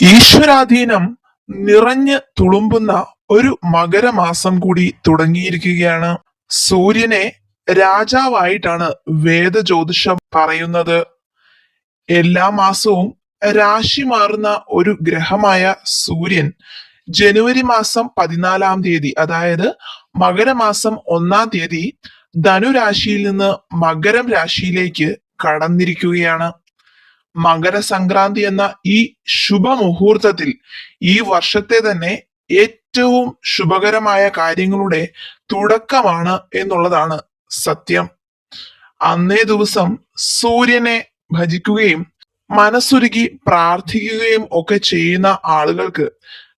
ഈശ്വരാധീനം നിറഞ്ഞ് തുളുമ്പുന്ന ഒരു മകരമാസം കൂടി തുടങ്ങിയിരിക്കുകയാണ്. സൂര്യനെ രാജാവായിട്ടാണ് വേദജ്യോതിഷം പറയുന്നത്. എല്ലാ മാസവും രാശി മാറുന്ന ഒരു ഗ്രഹമായ സൂര്യൻ ജനുവരി മാസം പതിനാലാം തീയതി അതായത് മകരമാസം ഒന്നാം തീയതി ധനുരാശിയിൽ നിന്ന് മകരം രാശിയിലേക്ക് കടന്നിരിക്കുകയാണ്. മകരസംക്രാന്തി എന്ന ഈ ശുഭമുഹൂർത്തത്തിൽ ഈ വർഷത്തെ തന്നെ ഏറ്റവും ശുഭകരമായ കാര്യങ്ങളുടെ തുടക്കമാണ് എന്നുള്ളതാണ് സത്യം. അന്നേ ദിവസം സൂര്യനെ ഭജിക്കുകയും മനസ്സുരുകി പ്രാർത്ഥിക്കുകയും ഒക്കെ ചെയ്യുന്ന ആളുകൾക്ക്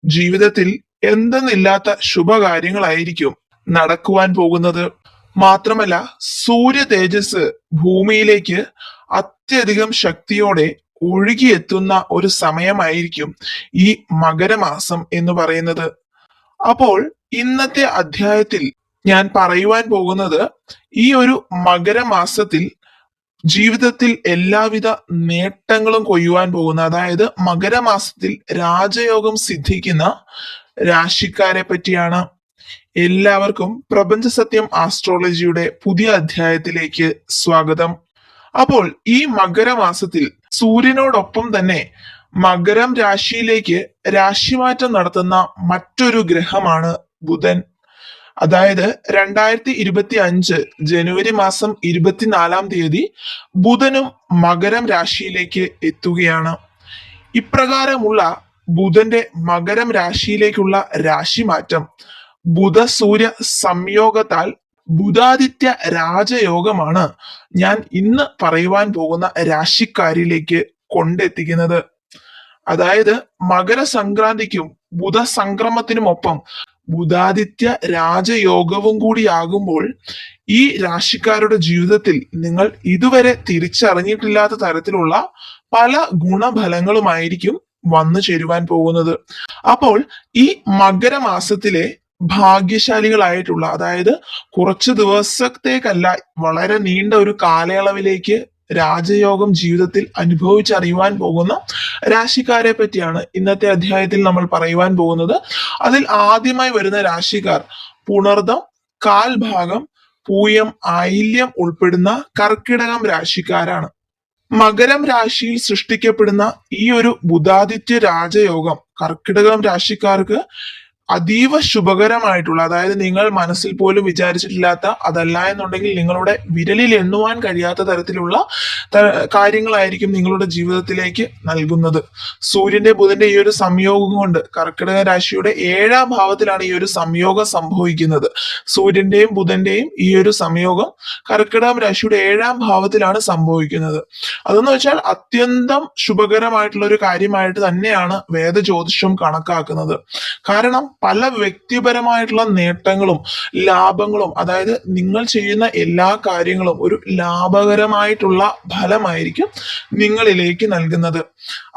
ജീവിതത്തിൽ എന്തെന്നില്ലാത്ത ശുഭകാര്യങ്ങളായിരിക്കും നടക്കുവാൻ പോകുന്നത്. മാത്രമല്ല സൂര്യ തേജസ് ഭൂമിയിലേക്ക് അത്യധികം ശക്തിയോടെ ഒഴുകിയെത്തുന്ന ഒരു സമയമായിരിക്കും ഈ മകരമാസം എന്ന് പറയുന്നത്. അപ്പോൾ ഇന്നത്തെ അധ്യായത്തിൽ ഞാൻ പറയുവാൻ പോകുന്നത് ഈ ഒരു മകരമാസത്തിൽ ജീവിതത്തിൽ എല്ലാവിധ നേട്ടങ്ങളും കൊയ്യുവാൻ പോകുന്ന അതായത് മകരമാസത്തിൽ രാജയോഗം സിദ്ധിക്കുന്ന രാശിക്കാരെ പറ്റിയാണ്. എല്ലാവർക്കും പ്രപഞ്ചസത്യം ആസ്ട്രോളജിയുടെ പുതിയ അധ്യായത്തിലേക്ക് സ്വാഗതം. അപ്പോൾ ഈ മകരമാസത്തിൽ സൂര്യനോടൊപ്പം തന്നെ മകരം രാശിയിലേക്ക് രാശിമാറ്റം നടത്തുന്ന മറ്റൊരു ഗ്രഹമാണ് ബുധൻ. അതായത് രണ്ടായിരത്തി ഇരുപത്തി അഞ്ച് ജനുവരി മാസം ഇരുപത്തിനാലാം തീയതി ബുധനും മകരം രാശിയിലേക്ക് എത്തുകയാണ്. ഇപ്രകാരമുള്ള ബുധന്റെ മകരം രാശിയിലേക്കുള്ള രാശിമാറ്റം ബുധ സൂര്യ സംയോഗത്താൽ ബുധാദിത്യ രാജയോഗമാണ് ഞാൻ ഇന്ന് പറയുവാൻ പോകുന്ന രാശിക്കാരിലേക്ക് കൊണ്ടെത്തിക്കുന്നത്. അതായത് മകരസംക്രാന്തിക്കും ബുധസംക്രമത്തിനുമൊപ്പം ബുധാദിത്യ രാജയോഗവും കൂടിയാകുമ്പോൾ ഈ രാശിക്കാരുടെ ജീവിതത്തിൽ നിങ്ങൾ ഇതുവരെ തിരിച്ചറിഞ്ഞിട്ടില്ലാത്ത തരത്തിലുള്ള പല ഗുണഫലങ്ങളുമായിരിക്കും വന്നു ചേരുവാൻ പോകുന്നത്. അപ്പോൾ ഈ മകരമാസത്തിലെ ഭാഗ്യശാലികളായിട്ടുള്ള അതായത് കുറച്ച് ദിവസത്തേക്കല്ല വളരെ നീണ്ട ഒരു കാലയളവിലേക്ക് രാജയോഗം ജീവിതത്തിൽ അനുഭവിച്ചറിയുവാൻ പോകുന്ന രാശിക്കാരെ പറ്റിയാണ് ഇന്നത്തെ അധ്യായത്തിൽ നമ്മൾ പറയുവാൻ പോകുന്നത്. അതിൽ ആദ്യമായി വരുന്ന രാശിക്കാർ പുണർദം കാൽഭാഗം പൂയം ആയില്യം ഉൾപ്പെടുന്ന കർക്കിടകം രാശിക്കാരാണ്. മകരം രാശിയിൽ സൃഷ്ടിക്കപ്പെടുന്ന ഈ ഒരു ബുധാദിത്യ രാജയോഗം കർക്കിടകം രാശിക്കാർക്ക് അതീവ ശുഭകരമായിട്ടുള്ള അതായത് നിങ്ങൾ മനസ്സിൽ പോലും വിചാരിച്ചിട്ടില്ലാത്ത അതല്ല എന്നുണ്ടെങ്കിൽ നിങ്ങളുടെ വിരലിൽ എണ്ണുവാൻ കഴിയാത്ത തരത്തിലുള്ള കാര്യങ്ങളായിരിക്കും നിങ്ങളുടെ ജീവിതത്തിലേക്ക് നൽകുന്നത്. സൂര്യന്റെ ബുധന്റെ ഈ ഒരു സംയോഗം കൊണ്ട് കർക്കിടക രാശിയുടെ ഏഴാം ഭാവത്തിലാണ് ഈ ഒരു സംയോഗം സംഭവിക്കുന്നത്. സൂര്യന്റെയും ബുധന്റെയും ഈ ഒരു സംയോഗം കർക്കിടകം രാശിയുടെ ഏഴാം ഭാവത്തിലാണ് സംഭവിക്കുന്നത്. അതെന്ന് വെച്ചാൽ അത്യന്തം ശുഭകരമായിട്ടുള്ള ഒരു കാര്യമായിട്ട് തന്നെയാണ് വേദജ്യോതിഷം കണക്കാക്കുന്നത്. കാരണം പല വ്യക്തിപരമായിട്ടുള്ള നേട്ടങ്ങളും ലാഭങ്ങളും അതായത് നിങ്ങൾ ചെയ്യുന്ന എല്ലാ കാര്യങ്ങളും ഒരു ലാഭകരമായിട്ടുള്ള ഫലമായിരിക്കും നിങ്ങളിലേക്ക് നൽകുന്നത്.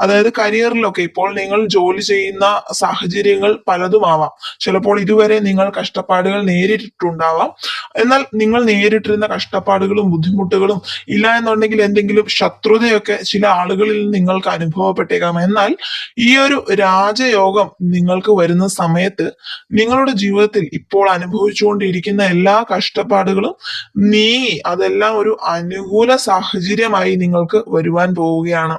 അതായത് കരിയറിലൊക്കെ ഇപ്പോൾ നിങ്ങൾ ജോലി ചെയ്യുന്ന സാഹചര്യങ്ങൾ പലതുമാവാം. ചിലപ്പോൾ ഇതുവരെ നിങ്ങൾ കഷ്ടപ്പാടുകൾ നേരിട്ടിട്ടുണ്ടാവാം. എന്നാൽ നിങ്ങൾ നേരിട്ടിരുന്ന കഷ്ടപ്പാടുകളും ബുദ്ധിമുട്ടുകളും ഇല്ല എന്നുണ്ടെങ്കിൽ എന്തെങ്കിലും ശത്രുതയൊക്കെ ചില ആളുകളിൽ നിങ്ങൾക്ക് അനുഭവപ്പെട്ടേക്കാം. എന്നാൽ ഈ ഒരു രാജയോഗം നിങ്ങൾക്ക് വരുന്ന സമയത്ത് നിങ്ങളുടെ ജീവിതത്തിൽ ഇപ്പോൾ അനുഭവിച്ചുകൊണ്ടിരിക്കുന്ന എല്ലാ കഷ്ടപ്പാടുകളും നീങ്ങി അതെല്ലാം ഒരു അനുകൂല സാഹചര്യമായി നിങ്ങൾക്ക് വരുവാൻ പോവുകയാണ്.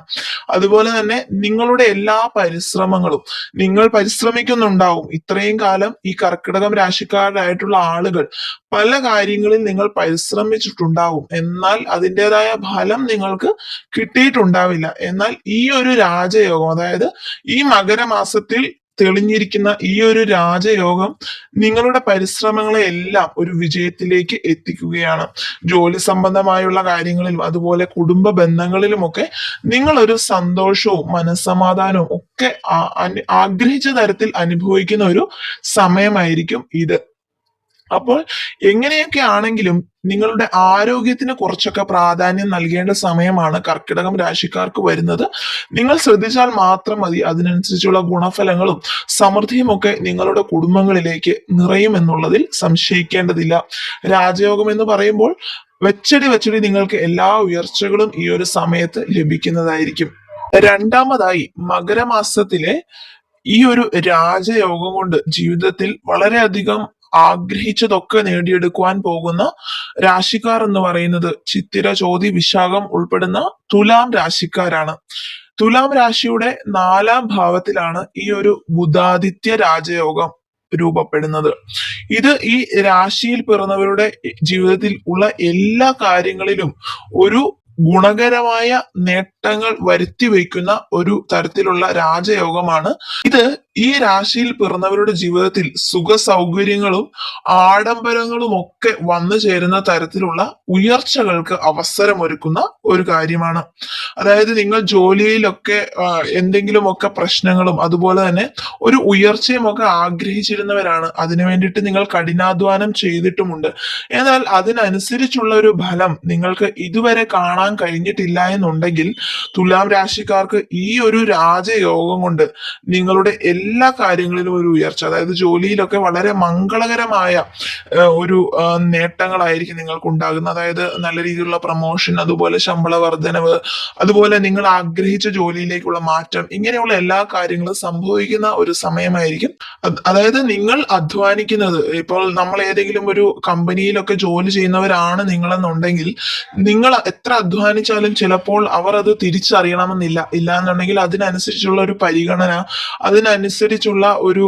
അതുപോലെ തന്നെ നിങ്ങളുടെ എല്ലാ പരിശ്രമങ്ങളും നിങ്ങൾ പരിശ്രമിക്കുന്നുണ്ടാവും. ഇത്രയും കാലം ഈ കർക്കിടകം രാശിക്കാരായിട്ടുള്ള ആളുകൾ പല കാര്യങ്ങളിൽ നിങ്ങൾ പരിശ്രമിച്ചിട്ടുണ്ടാവും. എന്നാൽ അതിന്റെതായ ഫലം നിങ്ങൾക്ക് കിട്ടിയിട്ടുണ്ടാവില്ല. എന്നാൽ ഈ ഒരു രാജയോഗം അതായത് ഈ മകരമാസത്തിൽ തെളിഞ്ഞിരിക്കുന്ന ഈ ഒരു രാജയോഗം നിങ്ങളുടെ പരിശ്രമങ്ങളെ എല്ലാം ഒരു വിജയത്തിലേക്ക് എത്തിക്കുകയാണ്. ജോലി സംബന്ധമായുള്ള കാര്യങ്ങളിലും അതുപോലെ കുടുംബ ബന്ധങ്ങളിലുമൊക്കെ നിങ്ങളൊരു സന്തോഷവും മനസ്സമാധാനവും ഒക്കെ ആഗ്രഹിച്ച തരത്തിൽ അനുഭവിക്കുന്ന ഒരു സമയമായിരിക്കും ഇത്. അപ്പോൾ എങ്ങനെയൊക്കെ ആണെങ്കിലും നിങ്ങളുടെ ആരോഗ്യത്തിന് കുറച്ചൊക്കെ പ്രാധാന്യം നൽകേണ്ട സമയമാണ് കർക്കിടകം രാശിക്കാർക്ക് വരുന്നത്. നിങ്ങൾ ശ്രദ്ധിച്ചാൽ മാത്രം മതി അതിനനുസരിച്ചുള്ള ഗുണഫലങ്ങളും സമൃദ്ധിയും ഒക്കെ നിങ്ങളുടെ കുടുംബങ്ങളിലേക്ക് നിറയും എന്നുള്ളതിൽ സംശയിക്കേണ്ടതില്ല. രാജയോഗം എന്ന് പറയുമ്പോൾ വെച്ചടി വെച്ചടി നിങ്ങൾക്ക് എല്ലാ ഉയർച്ചകളും ഈ ഒരു സമയത്ത് ലഭിക്കുന്നതായിരിക്കും. രണ്ടാമതായി മകരമാസത്തിലെ ഈ ഒരു രാജയോഗം കൊണ്ട് ജീവിതത്തിൽ വളരെയധികം ആഗ്രഹിച്ചതൊക്കെ നേടിയെടുക്കുവാൻ പോകുന്ന രാശിക്കാർ എന്ന് പറയുന്നത് ചിത്തിര ചോതി വിശാഖം ഉൾപ്പെടുന്ന തുലാം രാശിക്കാരാണ്. തുലാം രാശിയുടെ നാലാം ഭാവത്തിലാണ് ഈ ഒരു ബുധാദിത്യ രാജയോഗം രൂപപ്പെടുന്നത്. ഇത് ഈ രാശിയിൽ പിറന്നവരുടെ ജീവിതത്തിൽ ഉള്ള എല്ലാ കാര്യങ്ങളിലും ഒരു ഗുണകരമായ നേട്ടങ്ങൾ വരുത്തി വയ്ക്കുന്ന ഒരു തരത്തിലുള്ള രാജയോഗമാണ് ഇത്. ഈ രാശിയിൽ പിറന്നവരുടെ ജീവിതത്തിൽ സുഖ സൗകര്യങ്ങളും ആഡംബരങ്ങളും ഒക്കെ വന്നു ചേരുന്ന തരത്തിലുള്ള ഉയർച്ചകൾക്ക് അവസരമൊരുക്കുന്ന ഒരു കാര്യമാണ്. അതായത് നിങ്ങൾ ജോലിയിലൊക്കെ എന്തെങ്കിലുമൊക്കെ പ്രശ്നങ്ങളും അതുപോലെ തന്നെ ഒരു ഉയർച്ചയും ഒക്കെ ആഗ്രഹിച്ചിരുന്നവരാണ്. അതിനു വേണ്ടിയിട്ട് നിങ്ങൾ കഠിനാധ്വാനം ചെയ്തിട്ടുമുണ്ട്. എന്നാൽ അതിനനുസരിച്ചുള്ള ഒരു ഫലം നിങ്ങൾക്ക് ഇതുവരെ കാണാൻ കഴിഞ്ഞിട്ടില്ല എന്നുണ്ടെങ്കിൽ തുലാം രാശിക്കാർക്ക് ഈ ഒരു രാജയോഗം കൊണ്ട് നിങ്ങളുടെ എല്ലാ കാര്യങ്ങളിലും ഒരു ഉയർച്ച അതായത് ജോലിയിലൊക്കെ വളരെ മംഗളകരമായ ഒരു നേട്ടങ്ങളായിരിക്കും നിങ്ങൾക്ക് ഉണ്ടാകുന്നത് അതായത് നല്ല രീതിയിലുള്ള പ്രൊമോഷൻ അതുപോലെ ശമ്പള വർധനവ് അതുപോലെ നിങ്ങൾ ആഗ്രഹിച്ച ജോലിയിലേക്കുള്ള മാറ്റം ഇങ്ങനെയുള്ള എല്ലാ കാര്യങ്ങളും സംഭവിക്കുന്ന ഒരു സമയമായിരിക്കും. അതായത് നിങ്ങൾ അധ്വാനിക്കുന്നത് ഇപ്പോൾ നമ്മൾ ഏതെങ്കിലും ഒരു കമ്പനിയിലൊക്കെ ജോലി ചെയ്യുന്നവരാണ് നിങ്ങളെന്നുണ്ടെങ്കിൽ നിങ്ങൾ എത്ര അധ്വാനിച്ചാലും ചിലപ്പോൾ അവർ അത് തിരിച്ചറിയണമെന്നില്ല. ഇല്ല എന്നുണ്ടെങ്കിൽ അതിനനുസരിച്ചുള്ള ഒരു പരിഗണന അതിനനുസരിച്ചുള്ള ഒരു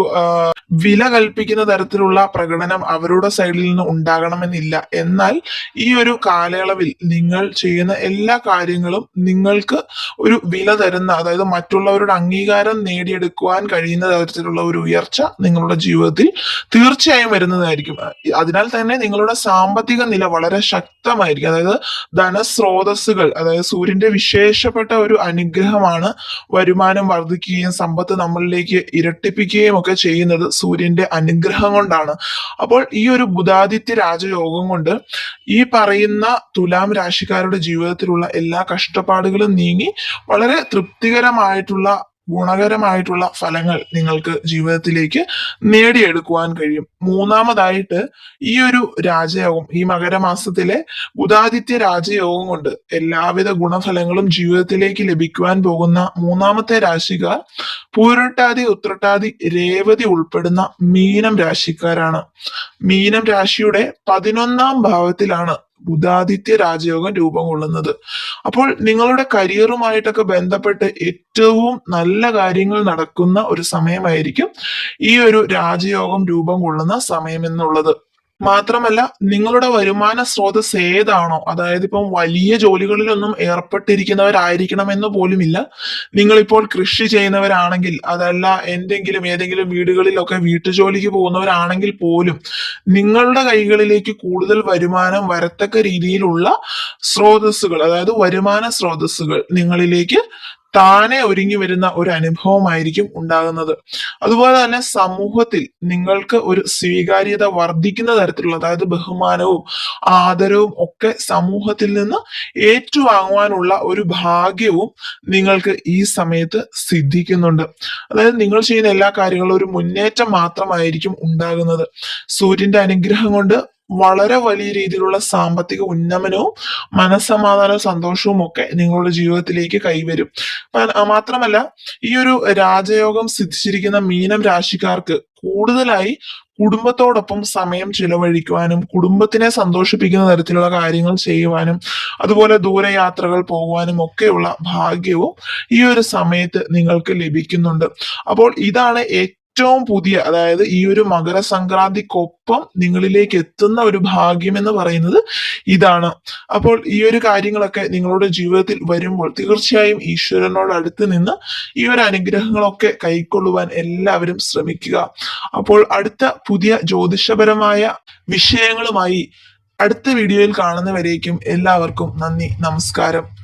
വില കൽപ്പിക്കുന്ന തരത്തിലുള്ള പ്രകടനം അവരുടെ സൈഡിൽ നിന്ന് ഉണ്ടാകണമെന്നില്ല. എന്നാൽ ഈ ഒരു കാലയളവിൽ നിങ്ങൾ ചെയ്യുന്ന എല്ലാ കാര്യങ്ങളും നിങ്ങൾക്ക് ഒരു വില തരുന്ന അതായത് മറ്റുള്ളവരുടെ അംഗീകാരം നേടിയെടുക്കുവാൻ കഴിയുന്ന തരത്തിലുള്ള ഒരു ഉയർച്ച നിങ്ങളുടെ ജീവിതത്തിൽ തീർച്ചയായും വരുന്നതായിരിക്കും. അതിനാൽ തന്നെ നിങ്ങളുടെ സാമ്പത്തിക നില വളരെ ശക്തമായിരിക്കും. അതായത് ധനസ്രോതസ്സുകൾ അതായത് സൂര്യന്റെ വിശേഷപ്പെട്ട ഒരു അനുഗ്രഹമാണ് വരുമാനം വർദ്ധിക്കുകയും സമ്പത്ത് നമ്മളിലേക്ക് ഇരട്ടിപ്പിക്കുകയും ഒക്കെ ചെയ്യുന്നത് സൂര്യന്റെ അനുഗ്രഹം കൊണ്ടാണ്. അപ്പോൾ ഈ ഒരു ബുധാദിത്യ രാജയോഗം കൊണ്ട് ഈ പറയുന്ന തുലാം രാശിക്കാരുടെ ജീവിതത്തിലുള്ള എല്ലാ കഷ്ടപ്പാടുകളും നീങ്ങി വളരെ തൃപ്തികരമായിട്ടുള്ള ഗുണകരമായിട്ടുള്ള ഫലങ്ങൾ നിങ്ങൾക്ക് ജീവിതത്തിലേക്ക് നേടിയെടുക്കുവാൻ കഴിയും. മൂന്നാമതായിട്ട് ഈ ഒരു രാജയോഗം ഈ മകരമാസത്തിലെ ബുധാദിത്യ രാജയോഗം കൊണ്ട് എല്ലാവിധ ഗുണഫലങ്ങളും ജീവിതത്തിലേക്ക് ലഭിക്കുവാൻ പോകുന്ന മൂന്നാമത്തെ രാശിക്കാർ പൂരട്ടാതി ഉത്രട്ടാതി രേവതി ഉൾപ്പെടുന്ന മീനം രാശിക്കാരാണ്. മീനം രാശിയുടെ പതിനൊന്നാം ഭാവത്തിലാണ് ബുധാദിത്യ രാജയോഗം രൂപം കൊള്ളുന്നത്. അപ്പോൾ നിങ്ങളുടെ കരിയറുമായിട്ടൊക്കെ ബന്ധപ്പെട്ട് ഏറ്റവും നല്ല കാര്യങ്ങൾ നടക്കുന്ന ഒരു സമയമായിരിക്കും ഈ ഒരു രാജയോഗം രൂപം കൊള്ളുന്ന സമയം എന്നുള്ളത് മാത്രമല്ല നിങ്ങളുടെ വരുമാന സ്രോതസ് ഏതാണോ അതായത് ഇപ്പം വലിയ ജോലികളിലൊന്നും ഏർപ്പെട്ടിരിക്കുന്നവരായിരിക്കണമെന്ന് പോലുമില്ല. നിങ്ങളിപ്പോൾ കൃഷി ചെയ്യുന്നവരാണെങ്കിൽ അതല്ല എന്തെങ്കിലും ഏതെങ്കിലും വീടുകളിലൊക്കെ വീട്ടുജോലിക്ക് പോകുന്നവരാണെങ്കിൽ പോലും നിങ്ങളുടെ കൈകളിലേക്ക് കൂടുതൽ വരുമാനം വരത്തക്ക രീതിയിലുള്ള സ്രോതസ്സുകൾ അതായത് വരുമാന സ്രോതസ്സുകൾ നിങ്ങളിലേക്ക് താനെ ഒരുങ്ങി വരുന്ന ഒരു അനുഭവമായിരിക്കും ഉണ്ടാകുന്നത്. അതുപോലെ തന്നെ സമൂഹത്തിൽ നിങ്ങൾക്ക് ഒരു സ്വീകാര്യത വർദ്ധിക്കുന്ന തരത്തിലുള്ള അതായത് ബഹുമാനവും ആദരവും ഒക്കെ സമൂഹത്തിൽ നിന്ന് ഏറ്റുവാങ്ങുവാനുള്ള ഒരു ഭാഗ്യവും നിങ്ങൾക്ക് ഈ സമയത്ത് സിദ്ധിക്കുന്നുണ്ട്. അതായത് നിങ്ങൾ ചെയ്യുന്ന എല്ലാ കാര്യങ്ങളും ഒരു മുന്നേറ്റം മാത്രമായിരിക്കും ഉണ്ടാകുന്നത്. സൂര്യന്റെ അനുഗ്രഹം കൊണ്ട് വളരെ വലിയ രീതിയിലുള്ള സാമ്പത്തിക ഉന്നമനവും മനസ്സമാധാനവും സന്തോഷവും ഒക്കെ നിങ്ങളുടെ ജീവിതത്തിലേക്ക് കൈവരും. മാത്രമല്ല ഈ ഒരു രാജയോഗം സിദ്ധിച്ചിരിക്കുന്ന മീനം രാശിക്കാർക്ക് കൂടുതലായി കുടുംബത്തോടൊപ്പം സമയം ചിലവഴിക്കുവാനും കുടുംബത്തിനെ സന്തോഷിപ്പിക്കുന്ന തരത്തിലുള്ള കാര്യങ്ങൾ ചെയ്യുവാനും അതുപോലെ ദൂരയാത്രകൾ പോകുവാനും ഒക്കെയുള്ള ഭാഗ്യവും ഈ ഒരു സമയത്ത് നിങ്ങൾക്ക് ലഭിക്കുന്നുണ്ട്. അപ്പോൾ ഇതാണ് ഏറ്റവും പുതിയ അതായത് ഈ ഒരു മകരസംക്രാന്തിക്കൊപ്പം നിങ്ങളിലേക്ക് എത്തുന്ന ഒരു ഭാഗ്യം എന്ന് പറയുന്നത് ഇതാണ്. അപ്പോൾ ഈ ഒരു കാര്യങ്ങളൊക്കെ നിങ്ങളുടെ ജീവിതത്തിൽ വരുമ്പോൾ തീർച്ചയായും ഈശ്വരനോട് അടുത്ത് നിന്ന് ഈ ഒരു അനുഗ്രഹങ്ങളൊക്കെ കൈക്കൊള്ളുവാൻ എല്ലാവരും ശ്രമിക്കുക. അപ്പോൾ അടുത്ത പുതിയ ജ്യോതിഷപരമായ വിഷയങ്ങളുമായി അടുത്ത വീഡിയോയിൽ കാണുന്നവരേക്കും എല്ലാവർക്കും നന്ദി നമസ്കാരം.